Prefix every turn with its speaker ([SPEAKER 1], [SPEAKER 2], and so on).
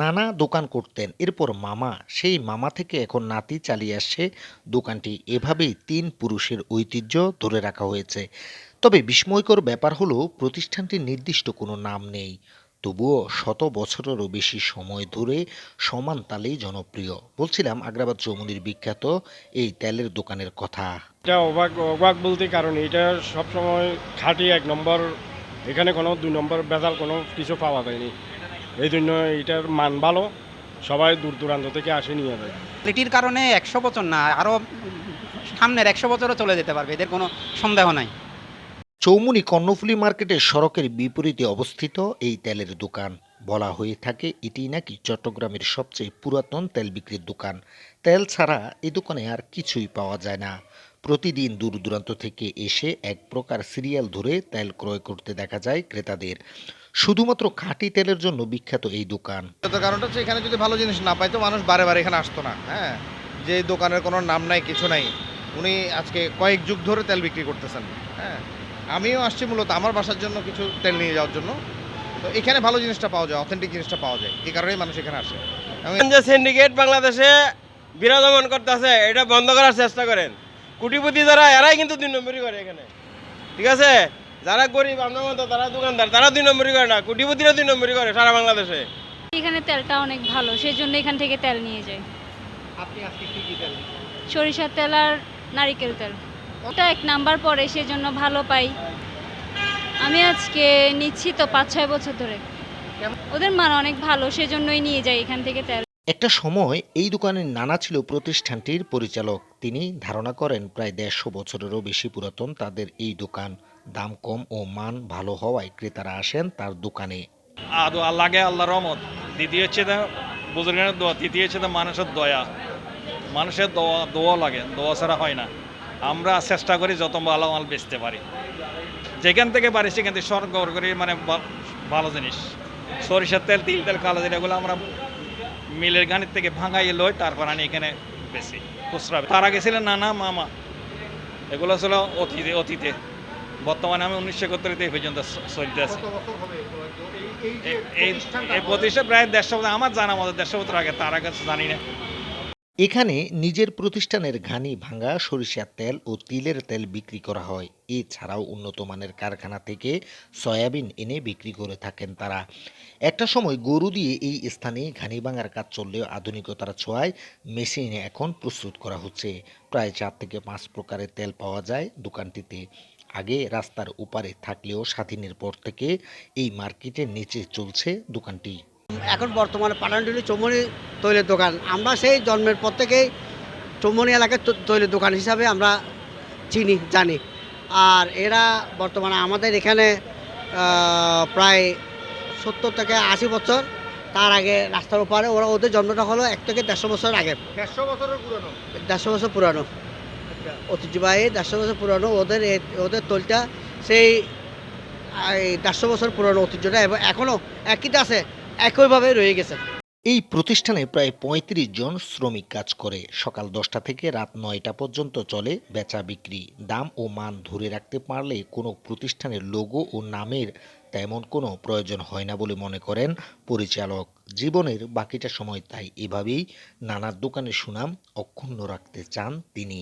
[SPEAKER 1] নানা দোকান করতেন। এরপর মামা, সেই মামা থেকে এখন নাতি চালিয়ে আসছে। দোকানটি এভাবেই তিন পুরুষের ঐতিহ্য ধরে রাখা হয়েছে। তবে বিস্ময়কর ব্যাপার হলো, প্রতিষ্ঠানটির নির্দিষ্ট কোনো নাম নেই। তবুও শত বছরেরও বেশি সময় ধরে সমান তালেই জনপ্রিয়। বলছিলাম, আগ্রাবাদ চৌমুনির বিখ্যাত এই তেলের দোকানের কথা।
[SPEAKER 2] এটা অবাক অবাক বলতে কারণ এটা সবসময় খাঁটি এক নম্বর। এখানে কোনো দুই নম্বর বেজাল কোনো কিছু পাওয়া যায়নি। এই জন্য এটার মান ভালো। সবাই দূর দূরান্ত থেকে আসে নিয়ে যায়।
[SPEAKER 3] কোয়ালিটির কারণে একশো বছর না আরও সামনের একশো বছরও চলে যেতে পারবে এদের কোনো সন্দেহ নাই।
[SPEAKER 1] চৌমুনি কর্ণফুলী মার্কেটের সড়কের বিপরীতে অবস্থিত এই তেলের দোকান। বলা হয়ে থাকে এটি নাকি চট্টগ্রামের সবচেয়ে পুরাতন তেল বিক্রির দোকান। তেল ছাড়া এই দোকানে আর কিছুই পাওয়া যায় না। প্রতিদিন দূর দূরান্ত থেকে এসে এক প্রকার সিরিয়াল ধরে তেল ক্রয় করতে দেখা যায় ক্রেতাদের। শুধুমাত্র খাঁটি তেলের জন্য বিখ্যাত এই দোকান।
[SPEAKER 4] কারণটা হচ্ছে এখানে যদি ভালো জিনিস না পাইতো মানুষ বারে বারে এখানে আসতো না হ্যাঁ? যে দোকানের কোনো নাম নাই কিছু নাই উনি আজকে কয়েক যুগ ধরে তেল বিক্রি করতেছেন হ্যাঁ? আমিও আসছি মূলত আমার বাসার জন্য কিছু তেল নিয়ে যাওয়ার জন্য। তো এখানে ভালো জিনিসটা পাওয়া যায় অথেন্টিক জিনিসটা পাওয়া যায় এই কারণেই মানুষ এখানে আসে।
[SPEAKER 5] যে সিন্ডিকেট বাংলাদেশে বিরাজমান করতেছে এটা বন্ধ করার চেষ্টা করেন। কুটিপতি যারা এরাই কিন্তু দুই নম্বরই করে এখানে। ঠিক আছে? যারা গরিব আপনার মতো তারা দোকানদার তারা দুই নম্বরই করে না। কুটিপতিরা দুই নম্বরই করে সারা বাংলাদেশে।
[SPEAKER 6] এখানে তেলটা অনেক ভালো সেই জন্য এখান থেকে তেল নিয়ে যাই
[SPEAKER 3] আপনি আজকে কি কি তেল
[SPEAKER 6] সরিষার তেল আর নারিকেল তেল। ওটা এক নাম্বার পরে সেজন্য ভালো পাই। আমি আজকে নিচ্ছি তো পাঁচ ছয় বছর ধরে। ওদের মান অনেক ভালো সেজন্যই নিয়ে যাই এখান থেকে তেল।
[SPEAKER 1] একটা সময় এই দোকানের নানা ছিল প্রতিষ্ঠানটির পরিচালক। তিনি ধারণা করেন প্রায় দেড়শো বছরেরও বেশি পুরাতন তাদের এই দোকান। দাম কম ও মান ভালো হওয়ায় ক্রেতারা আসেন তার দোকানে।
[SPEAKER 7] আদো লাগে আল্লাহ রহমত। দ্বিতীয় হচ্ছে বুজুর্গের দোয়া। তৃতীয় হচ্ছে মানুষের দয়া। মানুষের দোয়া দোয়া লাগে, দোয়া ছাড়া হয় না। আমরা চেষ্টা করি যত ভালো মাল বেচতে পারি। যেখান থেকে পারি সেখান থেকে সরকার করি মানে ভালো জিনিস। সরিষার তেল, তিল তেল, কালো তেল এগুলো আমরা মিলের গানের থেকে ভাঙা এলো তারপর আনি এখানে বেশি খুচরা। তারা গেছিলেন নানা মামা। এগুলো ছিল অতীতে অতীতে। বর্তমানে আমি উনিশশো একত্রিতে এই পর্যন্ত চলতে আছি। এই এই প্রতিষ্ঠা প্রায় দেড়শো আমার জানা মতো দেড়শো বছর আগে তার আগে জানি না।
[SPEAKER 1] এখানে নিজের প্রতিষ্ঠানের ঘানি ভাঙা, সরিষার তেল ও তিলের তেল বিক্রি করা হয়। এছাড়াও উন্নত মানের কারখানা থেকে সয়াবিন এনে বিক্রি করে থাকেন তারা। একটা সময় গরু দিয়ে এই স্থানে ঘানি ভাঙার কাজ চললেও আধুনিকতার ছোঁয়ায় মেশিনে এখন প্রস্তুত করা হচ্ছে। প্রায় চার থেকে পাঁচ প্রকারের তেল পাওয়া যায় দোকানটিতে। আগে রাস্তার উপারে থাকলেও স্বাধীনের পর থেকে এই মার্কেটের নিচে চলছে দোকানটি।
[SPEAKER 8] এখন বর্তমানে পাটানটুলি চৌমনি তৈলের দোকান। আমরা সেই জন্মের পর থেকেই চৌমনি এলাকার তৈলের দোকান হিসাবে আমরা চিনি জানি। আর এরা বর্তমানে আমাদের এখানে প্রায় সত্তর থেকে আশি বছর তার আগে রাস্তার ওপারে ওরা ওদের জন্মটা হলো এক থেকে দেড়শো বছর আগে।
[SPEAKER 4] দেড়শো বছরের পুরনো?
[SPEAKER 8] দেড়শো বছর পুরানো। ঐতিহ্যবাহী দেড়শো বছর পুরানো ওদের ওদের তৈলটা সেই দেড়শো বছর পুরানো ঐতিহ্যটা। এবং এখনও একইটা আছে একইভাবে রয়ে গেছে।
[SPEAKER 1] এই প্রতিষ্ঠানে প্রায় ৩৫ জন শ্রমিক কাজ করে। সকাল দশটা থেকে রাত নয়টা পর্যন্ত চলে বেচা বিক্রি। দাম ও মান ধরে রাখতে পারলে কোনো প্রতিষ্ঠানের লোগো ও নামের তেমন কোনো প্রয়োজন হয় না বলে মনে করেন পরিচালক। জীবনের বাকিটা সময় তাই এভাবেই নানা দোকানের সুনাম অক্ষুণ্ণ রাখতে চান তিনি।